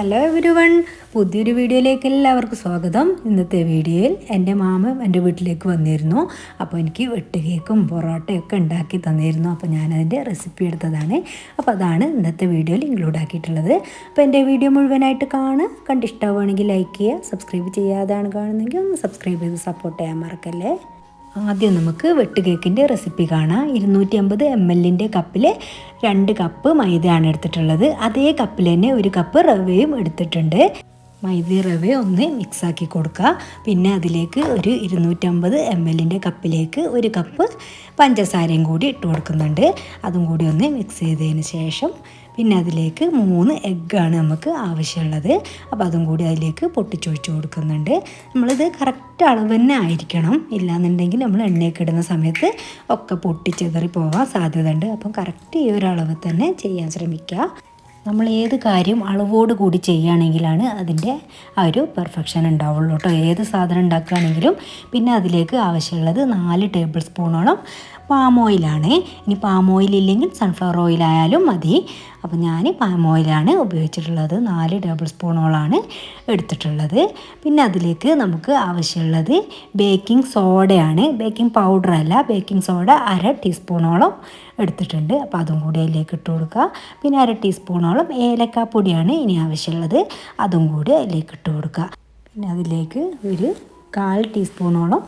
Hello every one പുതിയൊരു വീഡിയോയിലേക്ക് എല്ലാവർക്കും സ്വാഗതം. ഇന്നത്തെ വീഡിയോയിൽ എന്റെ മാമ എന്റെ വീട്ടിലേക്ക് വന്നിരുന്നു. അപ്പോൾ എനിക്ക് വെട്ട് വെട്ടുകേക്കും പൊറോട്ടയൊക്കെ ഉണ്ടാക്കി തന്നിരുന്നു. അപ്പോൾ ഞാനതിന്റെ റെസിപ്പി എടുത്തതാണ്. അപ്പോൾ അതാണ് ഇന്നത്തെ വീഡിയോയിൽ ഇൻക്ലൂഡ് ആക്കിയിട്ടുള്ളത് അപ്പോൾ എന്റെ വീഡിയോ മുഴുവനായിട്ട് കാണുക. കണ്ടിഷ്ടമാവുകയാണെങ്കിൽ ലൈക്ക് ചെയ്യുക സബ്സ്ക്രൈബ് ചെയ്യാതാണ് കാണുന്നെങ്കിൽ ഒന്ന് സബ്സ്ക്രൈബ് ചെയ്ത് സപ്പോർട്ട് ചെയ്യാൻ മറക്കല്ലേ? ആദ്യം നമുക്ക് വെട്ടുകേക്കിന്റെ റെസിപ്പി കാണാം. ഇരുന്നൂറ്റി അമ്പത് എം എല്ലിന്റെ കപ്പിൽ രണ്ട് കപ്പ് മൈദയാണ് എടുത്തിട്ടുള്ളത്. അതേ കപ്പിൽ തന്നെ ഒരു കപ്പ് റവയും എടുത്തിട്ടുണ്ട്. മൈദ റവ ഒന്ന് മിക്സാക്കി കൊടുക്കുക. പിന്നെ അതിലേക്ക് ഒരു ഇരുന്നൂറ്റമ്പത് എം എല്ലിന്റെ കപ്പിലേക്ക് ഒരു കപ്പ് പഞ്ചസാരയും കൂടി ഇട്ട് കൊടുക്കുന്നുണ്ട്. അതും കൂടി ഒന്ന് മിക്സ് ചെയ്തതിന് ശേഷം പിന്നെ അതിലേക്ക് മൂന്ന് എഗ്ഗാണ് നമുക്ക് ആവശ്യമുള്ളത്. അപ്പോൾ അതും കൂടി അതിലേക്ക് പൊട്ടിച്ചൊഴിച്ച് കൊടുക്കുന്നുണ്ട്. നമ്മളിത് കറക്റ്റ് അളവ് തന്നെ ആയിരിക്കണം. ഇല്ലാന്നുണ്ടെങ്കിൽ നമ്മൾ എണ്ണയൊക്കെ ഇടുന്ന സമയത്ത് ഒക്കെ പൊട്ടിച്ചെതറി പോകാൻ സാധ്യതയുണ്ട്. അപ്പം കറക്റ്റ് ഈ ഒരു അളവ് തന്നെ ചെയ്യാൻ ശ്രമിക്കുക നമ്മൾ ഏത് കാര്യം അളവോട് കൂടി ചെയ്യുകയാണെങ്കിലാണ് അതിന്റെ ആ ഒരു പെർഫെക്ഷൻ ഉണ്ടാവുള്ളൂ കേട്ടോ. ഏത് സാധനം ഉണ്ടാക്കുകയാണെങ്കിലും പിന്നെ അതിലേക്ക് ആവശ്യമുള്ളത് നാല് ടേബിൾ സ്പൂണോളം പാം ഓയിലാണ് ഇനി പാം ഓയിൽ ഇല്ലെങ്കിൽ സൺഫ്ലവർ ഓയിലായാലും മതി. അപ്പോൾ ഞാൻ പാം ഓയിലാണ് ഉപയോഗിച്ചിട്ടുള്ളത്. നാല് ടേബിൾ സ്പൂണോളാണ് എടുത്തിട്ടുള്ളത്. പിന്നെ അതിലേക്ക് നമുക്ക് ആവശ്യമുള്ളത് ബേക്കിംഗ് സോഡയാണ് ബേക്കിംഗ് പൗഡർ അല്ല ബേക്കിംഗ് സോഡ അര ടീസ്പൂണോളം എടുത്തിട്ടുണ്ട്. അപ്പോൾ അതും കൂടി അതിലേക്ക് ഇട്ട് കൊടുക്കുക. പിന്നെ അര ടീസ്പൂണോളം ഏലക്കാപ്പൊടിയാണ് ഇനി ആവശ്യമുള്ളത്. അതും കൂടി അതിലേക്ക് ഇട്ട് കൊടുക്കുക. പിന്നെ അതിലേക്ക് ഒരു കാൽ ടീസ്പൂണോളം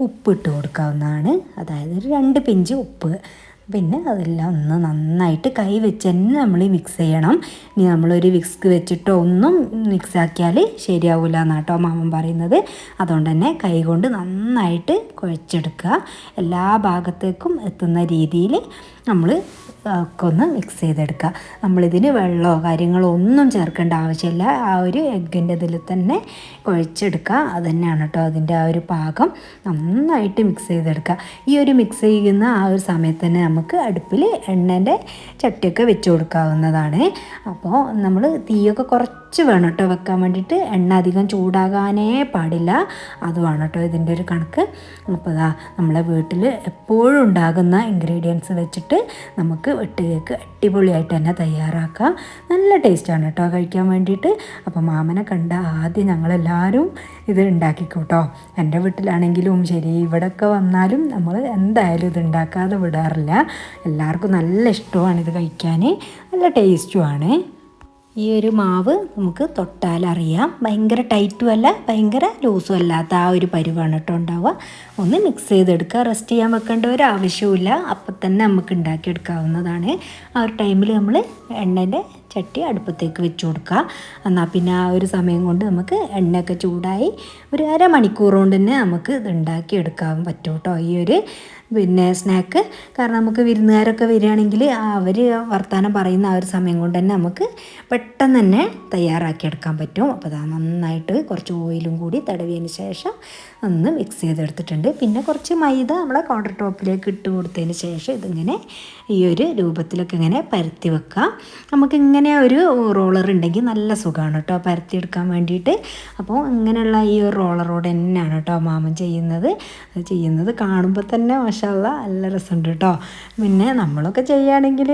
ഉപ്പ് ഇട്ട് കൊടുക്കാവുന്നതാണ്. അതായത് ഒരു രണ്ട് പിഞ്ച് ഉപ്പ്. പിന്നെ അതെല്ലാം ഒന്ന് നന്നായിട്ട് കൈ വെച്ച് തന്നെ നമ്മൾ മിക്സ് ചെയ്യണം. ഇനി നമ്മളൊരു വിക്സ് വെച്ചിട്ടോ ഒന്നും മിക്സ് ആക്കിയാൽ ശരിയാവില്ല എന്നാട്ടോ മാമൻ പറയുന്നത്. അതുകൊണ്ട് തന്നെ കൈ കൊണ്ട് നന്നായിട്ട് കുഴച്ചെടുക്കുക. എല്ലാ ഭാഗത്തേക്കും എത്തുന്ന രീതിയിൽ നമ്മൾ ഒക്കെ ഒന്ന് മിക്സ് ചെയ്തെടുക്കുക. നമ്മളിതിന് വെള്ളമോ കാര്യങ്ങളോ ഒന്നും ചേർക്കേണ്ട ആവശ്യമില്ല. ആ ഒരു എഗ്ഗിന്റെ ഇതിൽ തന്നെ കുഴച്ചെടുക്കുക. അത് തന്നെയാണ് കേട്ടോ അതിന്റെ ആ ഒരു പാകം. നന്നായിട്ട് മിക്സ് ചെയ്തെടുക്കുക. ഈ ഒരു മിക്സ് ചെയ്യുന്ന ആ ഒരു സമയത്ത് തന്നെ നമുക്ക് അടുപ്പിൽ എണ്ണേന്റെ ചട്ടിയൊക്കെ വെച്ച് കൊടുക്കാവുന്നതാണ്. അപ്പോൾ നമ്മൾ തീയൊക്കെ കുറച്ച് വേണം കേട്ടോ വെക്കാൻ വേണ്ടിയിട്ട്. എണ്ണ അധികം ചൂടാകാനേ പാടില്ല. അതുമാണ് കേട്ടോ ഇതിന്റെ ഒരു കണക്ക്. അപ്പോൾ അതാ നമ്മളെ വീട്ടിൽ എപ്പോഴും ഉണ്ടാകുന്ന ഇൻഗ്രീഡിയൻസ് വെച്ചിട്ട് നമുക്ക് വെട്ട് കേക്ക് അടിപൊളിയായിട്ട് തന്നെ തയ്യാറാക്കാം. നല്ല ടേസ്റ്റാണ് കേട്ടോ കഴിക്കാൻ വേണ്ടിയിട്ട്. അപ്പോൾ മാമനെ കണ്ട ആദ്യം ഞങ്ങളെല്ലാവരും ഇത് ഉണ്ടാക്കിക്കോട്ടോ. എന്റെ വീട്ടിലാണെങ്കിലും ശരി ഇവിടെയൊക്കെ വന്നാലും നമ്മൾ എന്തായാലും ഇത് ഉണ്ടാക്കാതെ വിടാറില്ല. എല്ലാവർക്കും നല്ല ഇഷ്ടമാണ് ഇത് കഴിക്കാൻ. നല്ല ടേസ്റ്റുമാണ് ഈ ഒരു മാവ് നമുക്ക് തൊട്ടാൽ അറിയാം ഭയങ്കര ടൈറ്റും അല്ല ഭയങ്കര ലൂസും അല്ലാത്ത ആ ഒരു പരുവാണ് കേട്ടോ ഉണ്ടാവുക. ഒന്ന് മിക്സ് ചെയ്തെടുക്കുക. റെസ്റ്റ് ചെയ്യാൻ വെക്കേണ്ട ഒരു ആവശ്യമില്ല അപ്പം തന്നെ നമുക്ക് ഉണ്ടാക്കിയെടുക്കാവുന്നതാണ്. ആ ഒരു ടൈമിൽ നമ്മൾ എണ്ണേന്റെ ചട്ടി അടുപ്പത്തേക്ക് വെച്ച് കൊടുക്കുക. എന്നാൽ പിന്നെ ആ ഒരു സമയം കൊണ്ട് നമുക്ക് എണ്ണയൊക്കെ ചൂടായി ഒരു അരമണിക്കൂർ കൊണ്ട് തന്നെ നമുക്ക് ഇത് ഉണ്ടാക്കിയെടുക്കാൻ പറ്റും കേട്ടോ. ഈ ഒരു പിന്നെ സ്നാക്ക് കാരണം നമുക്ക് വിരുന്നുകാരൊക്കെ വരികയാണെങ്കിൽ അവർ വർത്തമാനം പറയുന്ന ആ ഒരു സമയം കൊണ്ട് തന്നെ നമുക്ക് പെട്ടെന്ന് തന്നെ തയ്യാറാക്കിയെടുക്കാൻ പറ്റും. അപ്പോൾ അത് നന്നായിട്ട് കുറച്ച് ഓയിലും കൂടി തടവിയതിന് ശേഷം ഒന്ന് മിക്സ് ചെയ്തെടുത്തിട്ടുണ്ട്. പിന്നെ കുറച്ച് മൈദ നമ്മളെ കൗണ്ടർ ടോപ്പിലേക്ക് ഇട്ട് കൊടുത്തതിന് ശേഷം ഇതിങ്ങനെ ഈ ഒരു രൂപത്തിലൊക്കെ ഇങ്ങനെ പരത്തി വെക്കാം. നമുക്കിങ്ങനെ ഒരു റോളർ ഉണ്ടെങ്കിൽ നല്ല സുഖമാണ് കേട്ടോ പരത്തിയെടുക്കാൻ വേണ്ടിയിട്ട്. അപ്പോൾ ഇങ്ങനെയുള്ള ഈ ഒരു റോളറോട് തന്നെയാണ് കേട്ടോ മാമൻ ചെയ്യുന്നത്. ചെയ്യുന്നത് കാണുമ്പോൾ തന്നെ മഷാല്ല നല്ല രസമുണ്ട് കേട്ടോ പിന്നെ നമ്മളൊക്കെ ചെയ്യുകയാണെങ്കിൽ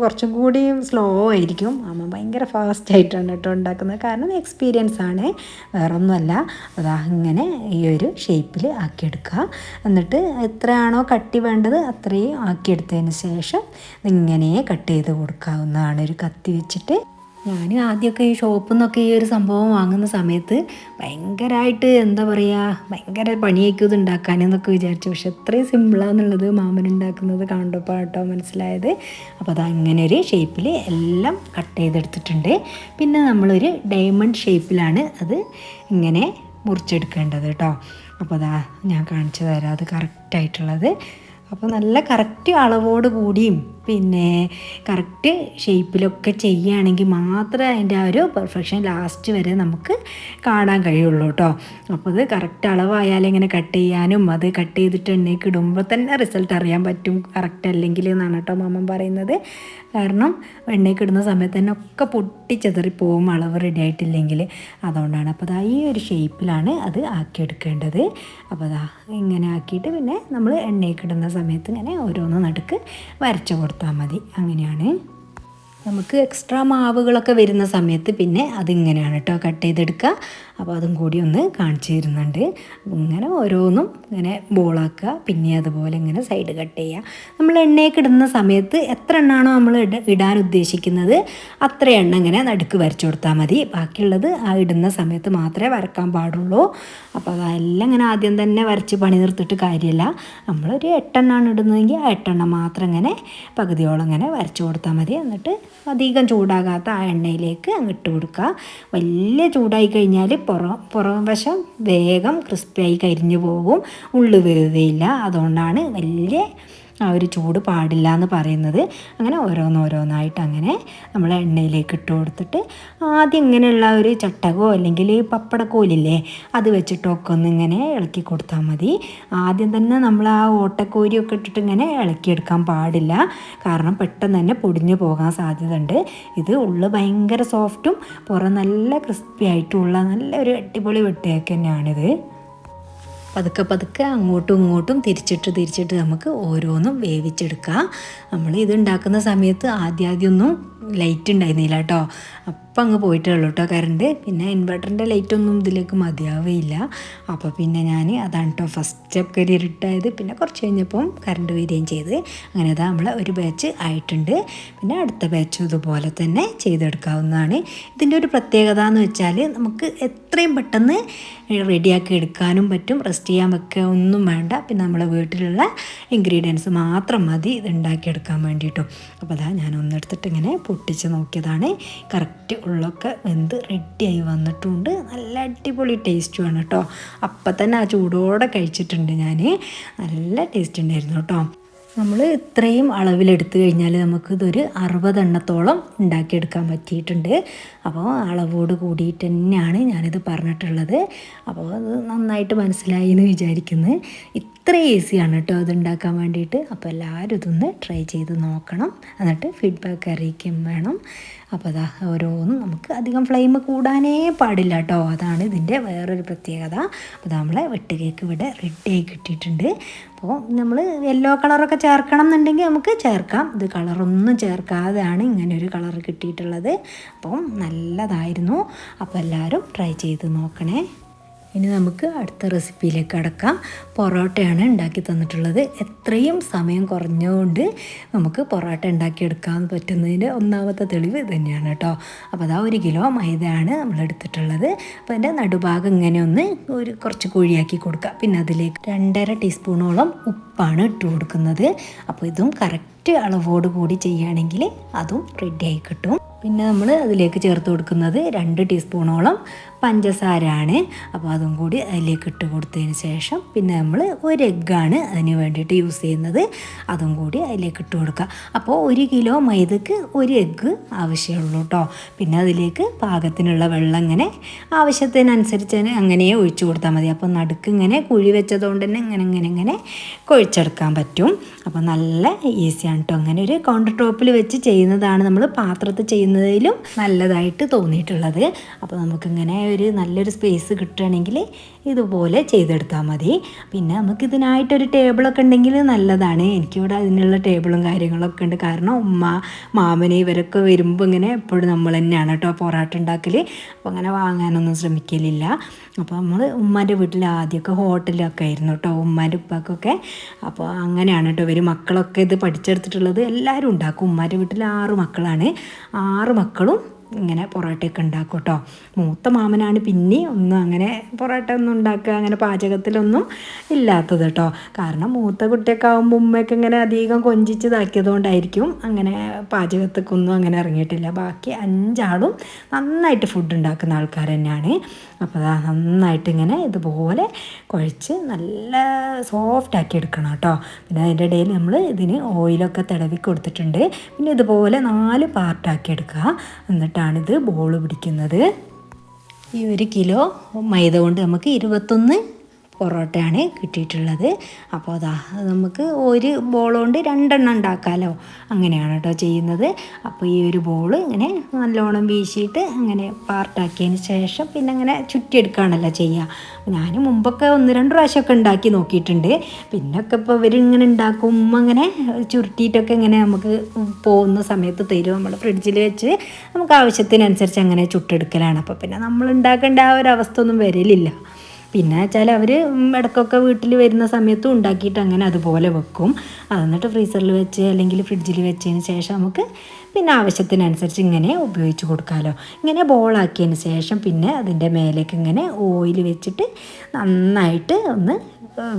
കുറച്ചും കൂടി സ്ലോ ആയിരിക്കും. അമ്മ ഭയങ്കര ഫാസ്റ്റ് ആയിട്ടാണ് കേട്ടോ ഉണ്ടാക്കുന്നത്. കാരണം എക്സ്പീരിയൻസ് ആണ്. വേറൊന്നുമല്ല. അതാ ഇങ്ങനെ ഈ ഒരു ഷേപ്പിൽ ആക്കിയെടുക്കുക. എന്നിട്ട് എത്രയാണോ കട്ടി വേണ്ടത് അത്രയും ആക്കിയെടുത്തതിന് ശേഷം ഇങ്ങനെ കട്ട് ചെയ്ത് കൊടുക്കാവുന്നതാണ്. ഒരു കത്തി വെച്ചിട്ട് ഞാൻ ആദ്യമൊക്കെ ഈ ഷോപ്പിൽ നിന്നൊക്കെ ഈ ഒരു സംഭവം വാങ്ങുന്ന സമയത്ത് ഭയങ്കരമായിട്ട് എന്താ പറയുക ഭയങ്കര പണിയൊക്കെ ഇത് ഉണ്ടാക്കാനെന്നൊക്കെ വിചാരിച്ചു. പക്ഷെ അത്രയും സിമ്പിളാന്നുള്ളത് മാമൻ ഉണ്ടാക്കുന്നത് കണ്ടപ്പോൾ കേട്ടോ മനസ്സിലായത്? അപ്പോൾ അത് അങ്ങനെ ഒരു ഷേപ്പിൽ എല്ലാം കട്ട് ചെയ്തെടുത്തിട്ടുണ്ട്. പിന്നെ നമ്മളൊരു ഡയമണ്ട് ഷേപ്പിലാണ് അത് ഇങ്ങനെ മുറിച്ചെടുക്കേണ്ടത് കേട്ടോ അപ്പോൾ അതാ ഞാൻ കാണിച്ചു തരാം അത് കറക്റ്റായിട്ടുള്ളത് അപ്പോൾ നല്ല കറക്റ്റ് അളവോട് കൂടിയും പിന്നെ കറക്റ്റ് ഷേപ്പിലൊക്കെ ചെയ്യുകയാണെങ്കിൽ മാത്രമേ അതിന്റെ ആ ഒരു പെർഫെക്ഷൻ ലാസ്റ്റ് വരെ നമുക്ക് കാണാൻ കഴിയുള്ളൂ കേട്ടോ അപ്പോൾ ഇത് കറക്റ്റ് അളവായാലും ഇങ്ങനെ കട്ട് ചെയ്യാനും അത് കട്ട് ചെയ്തിട്ട് എണ്ണയ്ക്ക് ഇടുമ്പോൾ തന്നെ റിസൾട്ട് അറിയാൻ പറ്റും. കറക്റ്റ് അല്ലെങ്കിൽ എന്നാണ് കേട്ടോ മാമൻ പറയുന്നത്. കാരണം എണ്ണയ്ക്ക് ഇടുന്ന സമയത്ത് തന്നെ ഒക്കെ പൊട്ടിച്ചെതറിപ്പോവും അളവ് റെഡി ആയിട്ടില്ലെങ്കിൽ. അതുകൊണ്ടാണ്. അപ്പോൾ അതാ ഈ ഒരു ഷേപ്പിലാണ് അത് ആക്കിയെടുക്കേണ്ടത്. അപ്പോൾ അതാ ഇങ്ങനെ ആക്കിയിട്ട് പിന്നെ നമ്മൾ എണ്ണയ്ക്ക് ഇടുന്ന സമയത്ത് ഇങ്ങനെ ഓരോന്ന് നടുക്ക് വരച്ചു കൊടുത്താൽ മതി. അങ്ങനെയാണ്. നമുക്ക് എക്സ്ട്രാ മാവുകളൊക്കെ വരുന്ന സമയത്ത് പിന്നെ അതിങ്ങനെയാണ് കേട്ടോ കട്ട് ചെയ്തെടുക്കുക അപ്പോൾ അതും കൂടി ഒന്ന് കാണിച്ചു തരുന്നുണ്ട്. ഇങ്ങനെ ഓരോന്നും ഇങ്ങനെ ബോളാക്കുക പിന്നെ അതുപോലെ ഇങ്ങനെ സൈഡ് കട്ട് ചെയ്യുക നമ്മൾ എണ്ണയൊക്കെ ഇടുന്ന സമയത്ത് എത്ര എണ്ണാണോ നമ്മൾ ഇട ഇടാൻ ഉദ്ദേശിക്കുന്നത് അത്ര എണ്ണ ഇങ്ങനെ നടുക്ക് വരച്ചു കൊടുത്താൽ മതി. ബാക്കിയുള്ളത് ആ ഇടുന്ന സമയത്ത് മാത്രമേ വരക്കാൻ പാടുള്ളൂ. അപ്പോൾ അതെല്ലാം ഇങ്ങനെ ആദ്യം തന്നെ വരച്ച് പണി നിർത്തിട്ട് കാര്യമില്ല. നമ്മളൊരു എട്ടെണ്ണാണ് ഇടുന്നതെങ്കിൽ ആ എട്ടെണ്ണം മാത്രം ഇങ്ങനെ പകുതിയോളം ഇങ്ങനെ വരച്ചു കൊടുത്താൽ മതി. എന്നിട്ട് അധികം ചൂടാകാത്ത ആ എണ്ണയിലേക്ക് അങ്ങ് ഇട്ട് കൊടുക്കുക. വലിയ ചൂടായി കഴിഞ്ഞാൽ പുറം പുറം വശം വേഗം ക്രിസ്പിയായി കരിഞ്ഞു പോകും. ഉള്ളു വേവുകയില്ല അതുകൊണ്ടാണ് വലിയ ആ ഒരു ചൂട് പാടില്ല എന്ന് പറയുന്നത് അങ്ങനെ ഓരോന്നോരോന്നായിട്ട് അങ്ങനെ നമ്മൾ എണ്ണയിലേക്ക് ഇട്ട് കൊടുത്തിട്ട് ആദ്യം ഇങ്ങനെയുള്ള ഒരു ചട്ടകോ അല്ലെങ്കിൽ പപ്പടക്കോലില്ലേ അത് വെച്ചിട്ടൊക്കെ ഒന്ന് ഇങ്ങനെ ഇളക്കി കൊടുത്താൽ മതി. ആദ്യം തന്നെ നമ്മൾ ആ ഓട്ടക്കോരിയൊക്കെ ഇട്ടിട്ട് ഇങ്ങനെ ഇളക്കിയെടുക്കാൻ പാടില്ല. കാരണം പെട്ടെന്ന് തന്നെ പൊടിഞ്ഞു പോകാൻ സാധ്യതയുണ്ട്. ഇത് ഉള്ളു ഭയങ്കര സോഫ്റ്റും പുറം നല്ല ക്രിസ്പി ആയിട്ടുള്ള നല്ലൊരു അടിപൊളി വെട്ടയൊക്കെ തന്നെയാണിത്. പതുക്കെ പതുക്കെ അങ്ങോട്ടും ഇങ്ങോട്ടും തിരിച്ചിട്ട് തിരിച്ചിട്ട് നമുക്ക് ഓരോന്നും വേവിച്ചെടുക്കാം. നമ്മൾ ഇത് ഉണ്ടാക്കുന്ന സമയത്ത് ആദ്യം ആദ്യമൊന്നും ലൈറ്റ് ഉണ്ടായിരുന്നില്ല കേട്ടോ. അപ്പം അങ്ങ് പോയിട്ടേ ഉള്ളൂ കേട്ടോ കറണ്ട്. പിന്നെ ഇൻവെർട്ടറിന്റെ ലൈറ്റൊന്നും ഇതിലേക്ക് മതിയാവുകയില്ല അപ്പോൾ പിന്നെ ഞാൻ അതാണ് കേട്ടോ ഫസ്റ്റ് ഒക്കെ ഒരു ഇരുട്ടായത്. പിന്നെ കുറച്ച് കഴിഞ്ഞപ്പം കറണ്ട് വരികയും ചെയ്ത്. അങ്ങനെ അതാ നമ്മൾ ഒരു ബാച്ച് ആയിട്ടുണ്ട്. പിന്നെ അടുത്ത ബാച്ചും ഇതുപോലെ തന്നെ ചെയ്തെടുക്കാവുന്നതാണ്. ഇതിന്റെ ഒരു പ്രത്യേകത എന്ന് വെച്ചാൽ നമുക്ക് എത്രയും പെട്ടെന്ന് റെഡിയാക്കി എടുക്കാനും പറ്റും. റെസ്റ്റ് ചെയ്യാൻ വെക്കുക ഒന്നും വേണ്ട. പിന്നെ നമ്മളെ വീട്ടിലുള്ള ഇൻഗ്രീഡിയൻസ് മാത്രം മതി ഇത് ഉണ്ടാക്കിയെടുക്കാൻ വേണ്ടിയിട്ടും അപ്പോൾ അതാ ഞാൻ ഒന്നെടുത്തിട്ട് ഇങ്ങനെ പൊട്ടിച്ച് നോക്കിയതാണ്. കറക്റ്റ് ഉള്ളൊക്കെ വെന്ത് റെഡിയായി വന്നിട്ടുണ്ട്. നല്ല അടിപൊളി ടേസ്റ്റുമാണ് കേട്ടോ അപ്പം തന്നെ ആ ചൂടോടെ കഴിച്ചിട്ടുണ്ട് ഞാൻ നല്ല ടേസ്റ്റ് ഉണ്ടായിരുന്നു കേട്ടോ നമ്മൾ ഇത്രയും അളവിലെടുത്തു കഴിഞ്ഞാൽ നമുക്കിതൊരു അറുപതെണ്ണത്തോളം ഉണ്ടാക്കിയെടുക്കാൻ പറ്റിയിട്ടുണ്ട്. അപ്പോൾ അളവോട് കൂടിയിട്ട് തന്നെയാണ് ഞാനിത് പറഞ്ഞിട്ടുള്ളത്. അപ്പോൾ അത് നന്നായിട്ട് മനസ്സിലായി എന്ന് വിചാരിക്കുന്നു. ഇത്ര ഈസിയാണ് കേട്ടോ ഇത് ഉണ്ടാക്കാൻ വേണ്ടിയിട്ട്. അപ്പോൾ എല്ലാവരും ഇതൊന്ന് ട്രൈ ചെയ്ത് നോക്കണം. എന്നിട്ട് ഫീഡ്ബാക്ക് അറിയിക്കും വേണം. അപ്പോൾ അതാ ഓരോന്നും നമുക്ക് അധികം ഫ്ലെയിം കൂടാനേ പാടില്ല കേട്ടോ. അതാണ് ഇതിന്റെ വേറൊരു പ്രത്യേകത. അപ്പോൾ നമ്മളെ വെട്ട് കേക്ക് ഇവിടെ റെഡിയായി കിട്ടിയിട്ടുണ്ട്. അപ്പോൾ നമ്മൾ യെല്ലോ കളറൊക്കെ ചേർക്കണം എന്നുണ്ടെങ്കിൽ നമുക്ക് ചേർക്കാം. ഇത് കളറൊന്നും ചേർക്കാതെയാണ് ഇങ്ങനെ ഒരു കളർ കിട്ടിയിട്ടുള്ളത്. അപ്പം നല്ലതായിരുന്നു. അപ്പോൾ എല്ലാവരും ട്രൈ ചെയ്ത് നോക്കണേ. ഇനി നമുക്ക് അടുത്ത റെസിപ്പിയിലേക്ക് അടക്കാം പൊറോട്ടയാണ് ഉണ്ടാക്കി തന്നിട്ടുള്ളത്. എത്രയും സമയം കുറഞ്ഞുകൊണ്ട് നമുക്ക് പൊറോട്ട ഉണ്ടാക്കിയെടുക്കാൻ പറ്റുന്നതിന്റെ ഒന്നാമത്തെ തെളിവ് തന്നെയാണ് കേട്ടോ. അപ്പോൾ അതാ ഒരു കിലോ മൈദയാണ് നമ്മൾ എടുത്തിട്ടുള്ളത്. അപ്പോൾ അതിന്റെ നടുഭാഗം ഇങ്ങനെ ഒന്ന് ഒരു കുറച്ച് കുഴിയാക്കി കൊടുക്കുക പിന്നെ അതിലേക്ക് രണ്ടര ടീസ്പൂണോളം ഉപ്പാണ് ഇട്ട് കൊടുക്കുന്നത്. അപ്പോൾ ഇതും കറക്റ്റ് അളവോട് കൂടി ചെയ്യുകയാണെങ്കിൽ അതും ആയി കിട്ടും. പിന്നെ നമ്മൾ അതിലേക്ക് ചേർത്ത് കൊടുക്കുന്നത് രണ്ട് ടീസ്പൂണോളം പഞ്ചസാരയാണ്. അപ്പോൾ അതും കൂടി അതിലേക്ക് ഇട്ട് കൊടുത്തതിന് ശേഷം പിന്നെ നമ്മൾ ഒരു എഗ്ഗാണ് അതിന് വേണ്ടിയിട്ട് യൂസ് ചെയ്യുന്നത്. അതും കൂടി അതിലേക്ക് ഇട്ട് കൊടുക്കുക. അപ്പോൾ ഒരു കിലോ മൈദക്ക് ഒരു എഗ്ഗ് ആവശ്യമുള്ളൂ കേട്ടോ പിന്നെ അതിലേക്ക് പാകത്തിനുള്ള വെള്ളം ഇങ്ങനെ ആവശ്യത്തിനനുസരിച്ച് തന്നെ അങ്ങനെ ഒഴിച്ചു കൊടുത്താൽ മതി. അപ്പോൾ നടുക്ക് ഇങ്ങനെ കുഴി വെച്ചതുകൊണ്ട് തന്നെ ഇങ്ങനെ ഇങ്ങനെ ഇങ്ങനെ കുഴിച്ചെടുക്കാൻ പറ്റും. അപ്പോൾ നല്ല ഈസിയാണ് കേട്ടോ അങ്ങനെ ഒരു കൗണ്ടർ ടോപ്പിൽ വെച്ച് ചെയ്യുന്നതാണ് നമ്മൾ പാത്രത്തിൽ ചെയ്യുന്നതിലും നല്ലതായിട്ട് തോന്നിയിട്ടുള്ളത്. അപ്പോൾ നമുക്കിങ്ങനെ ഒരു നല്ലൊരു സ്പേസ് കിട്ടുകയാണെങ്കിൽ ഇതുപോലെ ചെയ്തെടുത്താൽ മതി. പിന്നെ നമുക്ക് ഇതിനായിട്ടൊരു ടേബിളൊക്കെ ഉണ്ടെങ്കിൽ നല്ലതാണ്. എനിക്കിവിടെ അതിനുള്ള ടേബിളും കാര്യങ്ങളൊക്കെ ഉണ്ട്. കാരണം ഉമ്മ മാമന് ഇവരൊക്കെ വരുമ്പോൾ ഇങ്ങനെ എപ്പോഴും നമ്മൾ തന്നെയാണ് കേട്ടോ പൊറാട്ട ഉണ്ടാക്കൽ അപ്പോൾ അങ്ങനെ വാങ്ങാനൊന്നും ശ്രമിക്കലില്ല. അപ്പോൾ നമ്മൾ ഉമ്മാന്റെ വീട്ടിൽ ആദ്യമൊക്കെ ഹോട്ടലൊക്കെ ആയിരുന്നു കേട്ടോ ഉമ്മാന്റെ ഉപ്പാക്കൊക്കെ. അപ്പോൾ അങ്ങനെയാണ് കേട്ടോ ഇവർ മക്കളൊക്കെ ഇത് പഠിച്ചെടുത്തിട്ടുള്ളത്. എല്ലാവരും ഉണ്ടാക്കും. ഉമ്മാന്റെ വീട്ടിൽ ആറ് മക്കളാണ്. ആറ് മക്കളും ഇങ്ങനെ പൊറോട്ടയൊക്കെ ഉണ്ടാക്കും കേട്ടോ മൂത്ത മാമനാണ് പിന്നെ ഒന്നും അങ്ങനെ പൊറോട്ട ഒന്നും ഉണ്ടാക്കുക അങ്ങനെ പാചകത്തിലൊന്നും ഇല്ലാത്തത് കേട്ടോ കാരണം മൂത്ത കുട്ടിയൊക്കെ ആകുമ്പോൾ ഉമ്മയൊക്കെ ഇങ്ങനെ അധികം കൊഞ്ചിച്ച് ഇതാക്കിയതുകൊണ്ടായിരിക്കും അങ്ങനെ പാചകത്തേക്കൊന്നും അങ്ങനെ ഇറങ്ങിയിട്ടില്ല. ബാക്കി അഞ്ചാളും നന്നായിട്ട് ഫുഡ് ഉണ്ടാക്കുന്ന ആൾക്കാർ തന്നെയാണ്. അപ്പോൾ അതാ നന്നായിട്ട് ഇങ്ങനെ ഇതുപോലെ കുഴച്ച് നല്ല സോഫ്റ്റ് ആക്കി എടുക്കണം കേട്ടോ പിന്നെ അതിന്റെ ഇടയിൽ നമ്മൾ ഇതിന് ഓയിലൊക്കെ തടവി കൊടുത്തിട്ടുണ്ട്. പിന്നെ ഇതുപോലെ നാല് പാർട്ടാക്കി എടുക്കുക. എന്നിട്ടാണിത് ബോൾ പിടിക്കുന്നത്. ഈ ഒരു കിലോ മൈദ കൊണ്ട് നമുക്ക് ഇരുപത്തൊന്ന് പൊറോട്ടയാണ് കിട്ടിയിട്ടുള്ളത്. അപ്പോൾ അതാ നമുക്ക് ഒരു ബോൾ കൊണ്ട് രണ്ടെണ്ണം ഉണ്ടാക്കാമല്ലോ അങ്ങനെയാണ് കേട്ടോ ചെയ്യുന്നത്. അപ്പോൾ ഈ ഒരു ബോൾ ഇങ്ങനെ നല്ലോണം വീശിയിട്ട് അങ്ങനെ പാർട്ടാക്കിയതിന് ശേഷം പിന്നെ അങ്ങനെ ചുറ്റിയെടുക്കുകയാണല്ലോ ചെയ്യുക. ഞാൻ മുമ്പൊക്കെ ഒന്ന് രണ്ട് പ്രാവശ്യമൊക്കെ ഉണ്ടാക്കി നോക്കിയിട്ടുണ്ട്. പിന്നൊക്കെ ഇപ്പോൾ ഇവരിങ്ങനെ ഉണ്ടാക്കും അങ്ങനെ ചുരുട്ടിയിട്ടൊക്കെ ഇങ്ങനെ നമുക്ക് പോകുന്ന സമയത്ത് തരും. നമ്മൾ ഫ്രിഡ്ജിൽ വെച്ച് നമുക്ക് ആവശ്യത്തിനനുസരിച്ച് അങ്ങനെ ചുട്ടെടുക്കലാണ്. അപ്പോൾ പിന്നെ നമ്മൾ ഉണ്ടാക്കേണ്ട ആ ഒരു അവസ്ഥ ഒന്നും വരലില്ല. പിന്നെ വെച്ചാൽ അവർ ഇടയ്ക്കൊക്കെ വീട്ടിൽ വരുന്ന സമയത്തും ഉണ്ടാക്കിയിട്ട് അങ്ങനെ അതുപോലെ വെക്കും. അതെന്നിട്ട് ഫ്രീസറിൽ വെച്ച് അല്ലെങ്കിൽ ഫ്രിഡ്ജിൽ വെച്ചതിന് ശേഷം നമുക്ക് പിന്നെ ആവശ്യത്തിനനുസരിച്ച് ഇങ്ങനെ ഉപയോഗിച്ച് കൊടുക്കാമല്ലോ ഇങ്ങനെ ബോളാക്കിയതിന് ശേഷം പിന്നെ അതിന്റെ മേലേക്ക് ഇങ്ങനെ ഓയിൽ വെച്ചിട്ട് നന്നായിട്ട് ഒന്ന്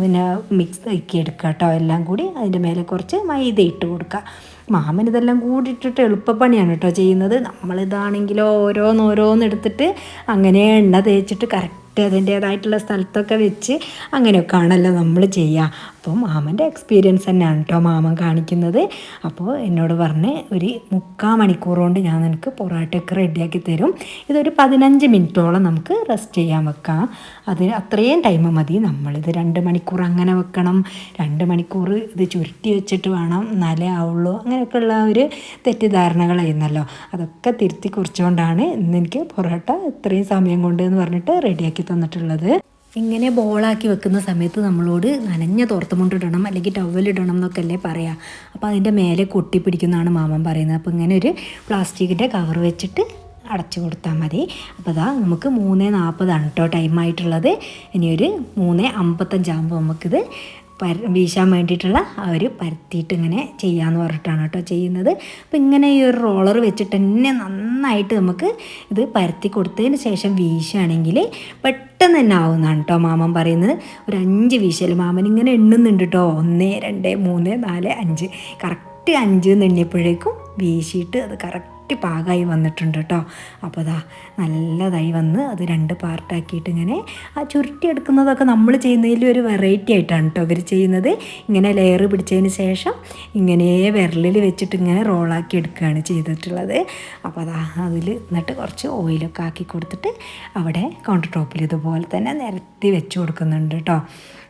പിന്നെ മിക്സ് ആക്കി എടുക്കുക കേട്ടോ. എല്ലാം കൂടി അതിന്റെ മേലെ കുറച്ച് മൈദ ഇട്ട് കൊടുക്കുക. മാമൻ ഇതെല്ലാം കൂടി ഇട്ടിട്ട് എളുപ്പപ്പണിയാണ് കേട്ടോ ചെയ്യുന്നത്. നമ്മളിതാണെങ്കിലോ ഓരോന്നോരോന്ന് എടുത്തിട്ട് അങ്ങനെ എണ്ണ തേച്ചിട്ട് കറക്റ്റ് അതിന്റേതായിട്ടുള്ള സ്ഥലത്തൊക്കെ വെച്ച് അങ്ങനെയൊക്കെ ആണല്ലോ നമ്മൾ ചെയ്യുക. അപ്പോൾ മാമന്റെ എക്സ്പീരിയൻസ് തന്നെയാണ് കേട്ടോ മാമൻ കാണിക്കുന്നത്. അപ്പോൾ എന്നോട് പറഞ്ഞ് ഒരു മുക്കാൽ മണിക്കൂർ കൊണ്ട് ഞാൻ നിനക്ക് പൊറോട്ടയൊക്കെ റെഡിയാക്കി തരും. ഇതൊരു പതിനഞ്ച് മിനിറ്റോളം നമുക്ക് റെസ്റ്റ് ചെയ്യാൻ വെക്കാം. അതിന് അത്രയും ടൈം മതി. നമ്മളിത് രണ്ട് മണിക്കൂർ അങ്ങനെ വെക്കണം. രണ്ട് മണിക്കൂർ ഇത് ചുരുട്ടി വെച്ചിട്ട് വേണം എന്നാലേ ആവുള്ളൂ. അങ്ങനെയൊക്കെയുള്ള ഒരു തെറ്റിദ്ധാരണകളായിരുന്നല്ലോ. അതൊക്കെ തിരുത്തി കുറിച്ചുകൊണ്ടാണ് ഇന്ന് എനിക്ക് പൊറോട്ട ഇത്രയും സമയം കൊണ്ട് എന്ന് പറഞ്ഞിട്ട് റെഡിയാക്കി തന്നിട്ടുള്ളത്. ഇങ്ങനെ ബോളാക്കി വെക്കുന്ന സമയത്ത് നമ്മളോട് നനഞ്ഞ തോർത്തുമുണ്ടിടണം അല്ലെങ്കിൽ ടവലിടണം എന്നൊക്കെ അല്ലേ പറയാം. അപ്പോൾ അതിന്റെ മേലെ കൊട്ടി പിടിക്കുന്നതാണ് മാമൻ പറയുന്നത്. അപ്പോൾ ഇങ്ങനെ ഒരു പ്ലാസ്റ്റിക്കിന്റെ കവർ വെച്ചിട്ട് അടച്ചു കൊടുത്താൽ മതി. അപ്പോൾ അതാ നമുക്ക് മൂന്ന് നാൽപ്പതാണ് കേട്ടോ ടൈം ആയിട്ടുള്ളത് ഇനിയൊരു മൂന്ന് അമ്പത്തഞ്ചാകുമ്പോൾ നമുക്കിത് പര വീശാൻ വേണ്ടിയിട്ടുള്ള ആ ഒരു പരത്തിയിട്ട് ഇങ്ങനെ ചെയ്യാമെന്ന് പറഞ്ഞിട്ടാണ് കേട്ടോ ചെയ്യുന്നത്. അപ്പോൾ ഇങ്ങനെ ഈ ഒരു റോളർ വെച്ചിട്ട് തന്നെ നന്നായിട്ട് നമുക്ക് ഇത് പരത്തി കൊടുത്തതിന് ശേഷം വീശുകയാണെങ്കിൽ പെട്ടെന്ന് തന്നെ ആവുന്നതാണ് കേട്ടോ മാമൻ പറയുന്നത്. ഒരു അഞ്ച് വീശൽ മാമൻ ഇങ്ങനെ എണ്ണുന്നുണ്ട് കേട്ടോ. ഒന്ന് രണ്ട് മൂന്ന് നാല് അഞ്ച്. കറക്റ്റ് അഞ്ച് എണ്ണിയപ്പോഴേക്കും വീശിയിട്ട് അത് കറക്റ്റ് പാകമായി വന്നിട്ടുണ്ട് കേട്ടോ. അപ്പോൾ അതാ നല്ലതായി വന്ന് അത് രണ്ട് പാർട്ടാക്കിയിട്ട് ഇങ്ങനെ ആ ചുരുട്ടി എടുക്കുന്നതൊക്കെ നമ്മൾ ചെയ്യുന്നതിൽ ഒരു വെറൈറ്റി ആയിട്ടാണ് കേട്ടോ ഇവർ ചെയ്യുന്നത്. ഇങ്ങനെ ലെയർ പിടിച്ചതിന് ശേഷം ഇങ്ങനെ വിരലിൽ വെച്ചിട്ട് ഇങ്ങനെ റോളാക്കി എടുക്കുകയാണ് ചെയ്തിട്ടുള്ളത്. അപ്പോൾ അതാ അതിൽ എന്നിട്ട് കുറച്ച് ഓയിലൊക്കെ ആക്കി കൊടുത്തിട്ട് അവിടെ കൗണ്ടർ ടോപ്പിൽ ഇതുപോലെ തന്നെ നിരത്തി വെച്ച് കൊടുക്കുന്നുണ്ട് കേട്ടോ.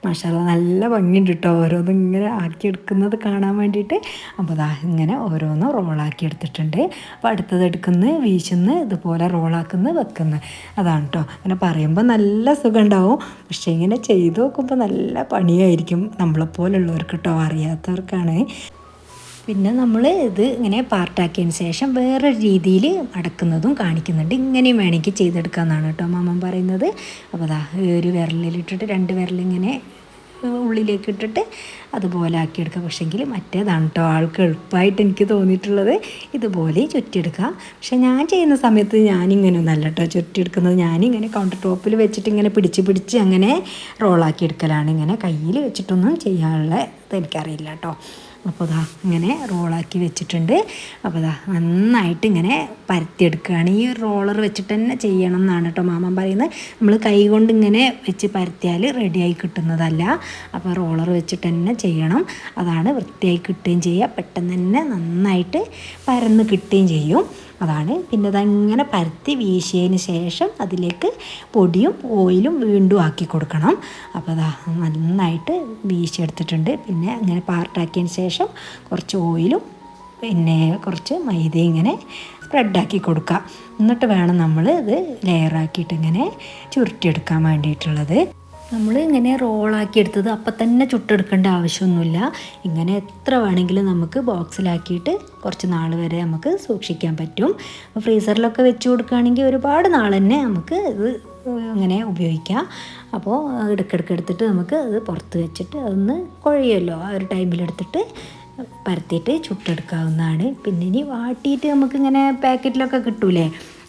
മാഷാല്ല നല്ല ഭംഗിയുണ്ട് കേട്ടോ ഓരോന്നും ഇങ്ങനെ ആക്കിയെടുക്കുന്നത് കാണാൻ വേണ്ടിയിട്ട്. അപ്പോൾ ദാ ഇങ്ങനെ ഓരോന്നും റോളാക്കി എടുത്തിട്ടുണ്ട്. അപ്പോൾ അടുത്തത് എടുക്കുന്ന വീശുന്ന ഇതുപോലെ റോളാക്കുന്ന വെക്കുന്ന അതാണ് കേട്ടോ അങ്ങനെ പറയുമ്പോൾ നല്ല സുഖം ഉണ്ടാവും പക്ഷേ ഇങ്ങനെ ചെയ്തു നോക്കുമ്പോൾ നല്ല പണിയായിരിക്കും നമ്മളെപ്പോലുള്ളവർക്ക് കേട്ടോ അറിയാത്തവർക്കാണ്. പിന്നെ നമ്മൾ ഇത് ഇങ്ങനെ പാർട്ടാക്കിയതിന് ശേഷം വേറൊരു രീതിയിൽ അടക്കുന്നതും കാണിക്കുന്നുണ്ട്. ഇങ്ങനെയും വേണമെങ്കിൽ ചെയ്തെടുക്കാമെന്നാണ് കേട്ടോ മാമൻ പറയുന്നത്. അപ്പോൾ അതാ ഒരു വിരലിലിട്ടിട്ട് രണ്ട് വിരലിങ്ങനെ ഉള്ളിലേക്ക് ഇട്ടിട്ട് അതുപോലെ ആക്കിയെടുക്കുക പക്ഷേങ്കിൽ മറ്റേതാണ് കേട്ടോ ആൾക്ക് എളുപ്പമായിട്ട് എനിക്ക് തോന്നിയിട്ടുള്ളത്. ഇതുപോലെ ചുറ്റിയെടുക്കുക പക്ഷേ ഞാൻ ചെയ്യുന്ന സമയത്ത് ഞാനിങ്ങനെ ഒന്നല്ല കേട്ടോ ചുറ്റിയെടുക്കുന്നത്. ഞാനിങ്ങനെ കൗണ്ടർ ടോപ്പിൽ വെച്ചിട്ട് ഇങ്ങനെ പിടിച്ച് പിടിച്ച് അങ്ങനെ റോളാക്കി എടുക്കലാണ് ഇങ്ങനെ കയ്യിൽ വെച്ചിട്ടൊന്നും ചെയ്യാനുള്ള എനിക്കറിയില്ല കേട്ടോ. അപ്പോൾ ഇതാ ഇങ്ങനെ റോളാക്കി വെച്ചിട്ടുണ്ട്. അപ്പോൾ ഇതാ നന്നായിട്ട് ഇങ്ങനെ പരത്തിയെടുക്കുകയാണ്. ഈ റോളർ വെച്ചിട്ട് തന്നെ ചെയ്യണം എന്നാണ് കേട്ടോ മാമൻ പറയുന്നത്. നമ്മൾ കൈ കൊണ്ട് ഇങ്ങനെ വെച്ച് പരത്തിയാൽ റെഡിയായി കിട്ടുന്നതല്ല. അപ്പോൾ റോളർ വെച്ചിട്ട് തന്നെ ചെയ്യണം. അതാണ് വൃത്തിയായി കിട്ടുകയും ചെയ്യുക. പെട്ടെന്ന് തന്നെ നന്നായിട്ട് പരന്ന് കിട്ടുകയും ചെയ്യും. അതാണ്. പിന്നെ അതങ്ങനെ പരത്തി വീശിയതിന് ശേഷം അതിലേക്ക് പൊടിയും ഓയിലും വീണ്ടും ആക്കി കൊടുക്കണം. അപ്പോൾ അതാ നന്നായിട്ട് വീശിയെടുത്തിട്ടുണ്ട്. പിന്നെ അങ്ങനെ പാർട്ടാക്കിയതിന് ശേഷം കുറച്ച് ഓയിലും പിന്നെ കുറച്ച് മൈദ ഇങ്ങനെ സ്പ്രെഡാക്കി കൊടുക്കുക എന്നിട്ട് വേണം നമ്മൾ ഇത് ലെയറാക്കിയിട്ട് ഇങ്ങനെ ചുരുട്ടിയെടുക്കാൻ വേണ്ടിയിട്ടുള്ളത്. നമ്മൾ ഇങ്ങനെ റോളാക്കി എടുത്തത് അപ്പം തന്നെ ചുട്ടെടുക്കേണ്ട ആവശ്യമൊന്നുമില്ല. ഇങ്ങനെ എത്ര വേണമെങ്കിലും നമുക്ക് ബോക്സിലാക്കിയിട്ട് കുറച്ച് നാൾ വരെ നമുക്ക് സൂക്ഷിക്കാൻ പറ്റും. ഫ്രീസറിലൊക്കെ വെച്ച് കൊടുക്കുകയാണെങ്കിൽ ഒരുപാട് നാൾ തന്നെ നമുക്ക് ഇത് ഇങ്ങനെ ഉപയോഗിക്കാം. അപ്പോൾ ഇടയ്ക്കിടയ്ക്ക് എടുത്തിട്ട് നമുക്ക് അത് പുറത്ത് വെച്ചിട്ട് അതൊന്ന് കുഴയുമല്ലോ. ആ ഒരു ടൈമിലെടുത്തിട്ട് പരത്തിയിട്ട് ചുട്ടെടുക്കാവുന്നതാണ്. പിന്നെ ഇനി വാട്ടിയിട്ട് നമുക്കിങ്ങനെ പാക്കറ്റിലൊക്കെ കിട്ടൂലേ?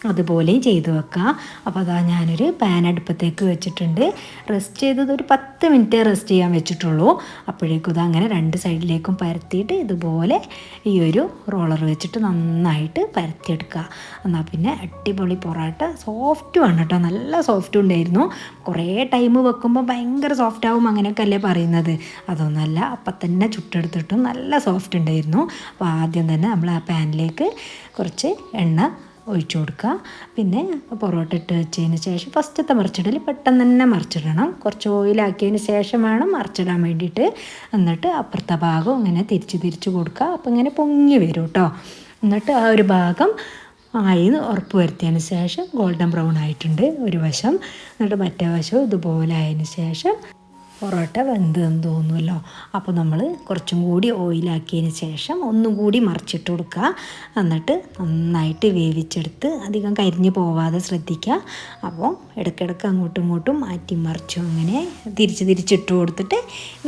അതുപോലെയും ചെയ്തു വെക്കാം. അപ്പോൾ അതാ ഞാനൊരു പാൻ അടുപ്പത്തേക്ക് വെച്ചിട്ടുണ്ട്. റെസ്റ്റ് ചെയ്തത് ഒരു പത്ത് മിനിറ്റ് റെസ്റ്റ് ചെയ്യാൻ വെച്ചിട്ടുള്ളൂ. അപ്പോഴേക്കും ഇത് അങ്ങനെ രണ്ട് സൈഡിലേക്കും പരത്തിയിട്ട് ഇതുപോലെ ഈ ഒരു റോളർ വെച്ചിട്ട് നന്നായിട്ട് പരത്തിയെടുക്കുക. എന്നാൽ പിന്നെ അടിപൊളി പൊറോട്ട സോഫ്റ്റുമാണ് കേട്ടോ. നല്ല സോഫ്റ്റ് ഉണ്ടായിരുന്നു. കുറേ ടൈം വെക്കുമ്പോൾ ഭയങ്കര സോഫ്റ്റ് ആവും അങ്ങനെയൊക്കെ അല്ലേ പറയുന്നത്. അതൊന്നല്ല അപ്പം തന്നെ ചുട്ടെടുത്തിട്ടും നല്ല സോഫ്റ്റ് ഉണ്ടായിരുന്നു. അപ്പോൾ ആദ്യം തന്നെ നമ്മൾ ആ പാനിലേക്ക് കുറച്ച് എണ്ണ ഒഴിച്ചു കൊടുക്കുക. പിന്നെ പൊറോട്ട ഇട്ട് വെച്ചതിന് ശേഷം ഫസ്റ്റത്തെ മറിച്ചിടൽ പെട്ടെന്ന് തന്നെ മറിച്ചിടണം. കുറച്ച് ഓയിലാക്കിയതിന് ശേഷം വേണം മറിച്ചിടാൻ വേണ്ടിയിട്ട്. എന്നിട്ട് അപ്പുറത്തെ ഭാഗം ഇങ്ങനെ തിരിച്ച് തിരിച്ച് കൊടുക്കുക. അപ്പോൾ ഇങ്ങനെ പൊങ്ങി വരും കേട്ടോ. എന്നിട്ട് ആ ഒരു ഭാഗം ആയി ഉറപ്പ് വരുത്തിയതിന് ശേഷം ഗോൾഡൻ ബ്രൗൺ ആയിട്ടുണ്ട് ഒരു വശം. എന്നിട്ട് മറ്റേ വശം ഇതുപോലെ ആയതിന് ശേഷം പൊറോട്ട വെന്തെന്ന് തോന്നുമല്ലോ അപ്പോൾ നമ്മൾ കുറച്ചും കൂടി ഓയിലാക്കിയതിന് ശേഷം ഒന്നും കൂടി മറിച്ചിട്ട് കൊടുക്കുക. എന്നിട്ട് നന്നായിട്ട് വേവിച്ചെടുത്ത് അധികം കരിഞ്ഞു പോവാതെ ശ്രദ്ധിക്കുക. അപ്പോൾ ഇടയ്ക്കിടയ്ക്ക് അങ്ങോട്ടും ഇങ്ങോട്ടും മാറ്റി മറിച്ചും അങ്ങനെ തിരിച്ച് തിരിച്ചിട്ട് കൊടുത്തിട്ട്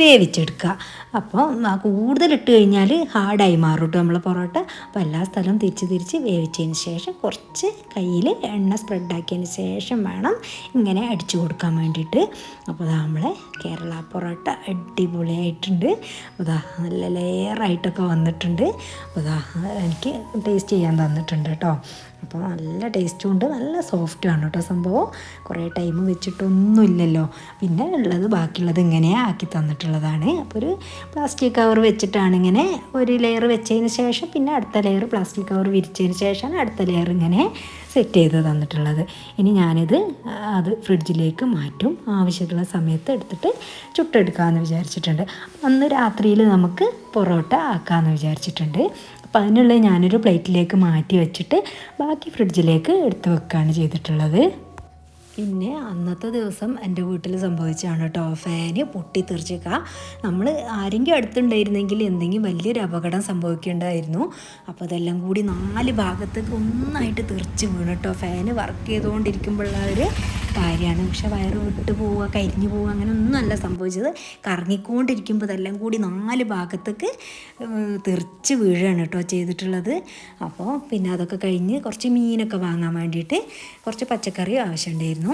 വേവിച്ചെടുക്കുക. അപ്പോൾ കൂടുതൽ ഇട്ട് കഴിഞ്ഞാൽ ഹാർഡായി മാറും കേട്ടോ നമ്മൾ പൊറോട്ട. അപ്പോൾ എല്ലാ സ്ഥലവും തിരിച്ച് തിരിച്ച് വേവിച്ചതിന് ശേഷം കുറച്ച് കയ്യിൽ എണ്ണ സ്പ്രെഡാക്കിയതിന് ശേഷം വേണം ഇങ്ങനെ അടിച്ചു കൊടുക്കാൻ വേണ്ടിയിട്ട്. അപ്പോൾ നമ്മളെ കേരള പൊറോട്ട അടിപൊളിയായിട്ടുണ്ട്. അതാ നല്ല ലെയറായിട്ടൊക്കെ വന്നിട്ടുണ്ട്. അപ്പോൾ അതാ എനിക്ക് ടേസ്റ്റ് ചെയ്യാൻ തന്നിട്ടുണ്ട് കേട്ടോ അപ്പോൾ നല്ല ടേസ്റ്റും ഉണ്ട് നല്ല സോഫ്റ്റും ആണ് കേട്ടോ സംഭവം. കുറേ ടൈം വെച്ചിട്ടൊന്നുമില്ലല്ലോ. പിന്നെ ഉള്ളത് ബാക്കിയുള്ളത് ഇങ്ങനെ ആക്കി തന്നിട്ടുള്ളതാണ്. അപ്പോൾ ഒരു പ്ലാസ്റ്റിക് കവർ വെച്ചിട്ടാണ് ഇങ്ങനെ ഒരു ലെയർ വെച്ചതിന് ശേഷം പിന്നെ അടുത്ത ലെയർ പ്ലാസ്റ്റിക് കവർ വിരിച്ചതിന് ശേഷമാണ് അടുത്ത ലെയർ ഇങ്ങനെ സെറ്റ് ചെയ്ത് തന്നിട്ടുള്ളത്. ഇനി ഞാനിത് അത് ഫ്രിഡ്ജിലേക്ക് മാറ്റും. ആവശ്യമുള്ള സമയത്ത് എടുത്തിട്ട് ചുട്ടെടുക്കാമെന്ന് വിചാരിച്ചിട്ടുണ്ട്. അന്ന് രാത്രിയിൽ നമുക്ക് പൊറോട്ട ആക്കാമെന്ന് വിചാരിച്ചിട്ടുണ്ട്. അപ്പോൾ അതിനുള്ള ഞാനൊരു പ്ലേറ്റിലേക്ക് മാറ്റി വെച്ചിട്ട് ബാക്കി ഫ്രിഡ്ജിലേക്ക് എടുത്ത് വെക്കുകയാണ് ചെയ്തിട്ടുള്ളത്. പിന്നെ അന്നത്തെ ദിവസം എന്റെ വീട്ടിൽ സംഭവിച്ചാണ് കേട്ടോ. ഫാന് പൊട്ടിത്തെറിച്ചേക്കുക നമ്മൾ ആരെങ്കിലും അടുത്തുണ്ടായിരുന്നെങ്കിൽ എന്തെങ്കിലും വലിയൊരു അപകടം സംഭവിക്കേണ്ടതായിരുന്നു അപ്പോൾ അതെല്ലാം കൂടി നാല് ഭാഗത്തേക്ക് ഒന്നായിട്ട് തെറിച്ച് വീണ് കേട്ടോ. ഫാന് വർക്ക് ചെയ്തുകൊണ്ടിരിക്കുമ്പോഴുള്ള ഒരു കാര്യമാണ്. പക്ഷെ വയറ് വിട്ട് പോവുക കരിഞ്ഞു പോവുക അങ്ങനെ ഒന്നുമല്ല സംഭവിച്ചത്. കറങ്ങിക്കൊണ്ടിരിക്കുമ്പോൾ ഇതെല്ലാം കൂടി നാല് ഭാഗത്തേക്ക് തെറിച്ച് വീഴാണ് കേട്ടോ ചെയ്തിട്ടുള്ളത്. അപ്പോൾ പിന്നെ അതൊക്കെ കഴിഞ്ഞ് കുറച്ച് മീനൊക്കെ വാങ്ങാൻ വേണ്ടിയിട്ട് കുറച്ച് പച്ചക്കറി ആവശ്യമുണ്ടായിരുന്നു.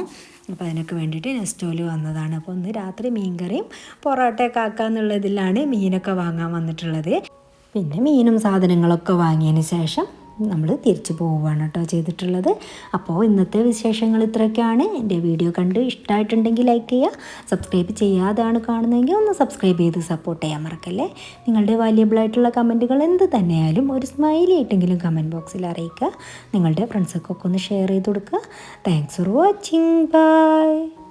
അപ്പോൾ അതിനൊക്കെ വേണ്ടിയിട്ട് നെസ്റ്റോൽ വന്നതാണ്. അപ്പോൾ ഒന്ന് രാത്രി മീൻകറിയും പൊറോട്ടയൊക്കെ ആക്കാന്നുള്ളതിലാണ് മീനൊക്കെ വാങ്ങാൻ വന്നിട്ടുള്ളത്. പിന്നെ മീനും സാധനങ്ങളൊക്കെ വാങ്ങിയതിന് ശേഷം നമ്മൾ തിരിച്ചു പോവുകയാണ് കേട്ടോ ചെയ്തിട്ടുള്ളത്. അപ്പോൾ ഇന്നത്തെ വിശേഷങ്ങൾ ഇത്രയൊക്കെയാണ്. എന്റെ വീഡിയോ കണ്ട് ഇഷ്ടമായിട്ടുണ്ടെങ്കിൽ ലൈക്ക് ചെയ്യുക സബ്സ്ക്രൈബ് ചെയ്യാതാണ് കാണുന്നതെങ്കിൽ ഒന്ന് സബ്സ്ക്രൈബ് ചെയ്ത് സപ്പോർട്ട് ചെയ്യാൻ മറക്കല്ലേ? നിങ്ങളുടെ വാല്യബിളായിട്ടുള്ള കമന്റുകൾ എന്ത് തന്നെയായാലും ഒരു സ്മൈലി ആയിട്ടെങ്കിലും കമന്റ് ബോക്സിൽ അറിയിക്കുക. നിങ്ങളുടെ ഫ്രണ്ട്സൊക്കെ ഒന്ന് ഷെയർ ചെയ്ത് കൊടുക്കുക. Thanks for watching bye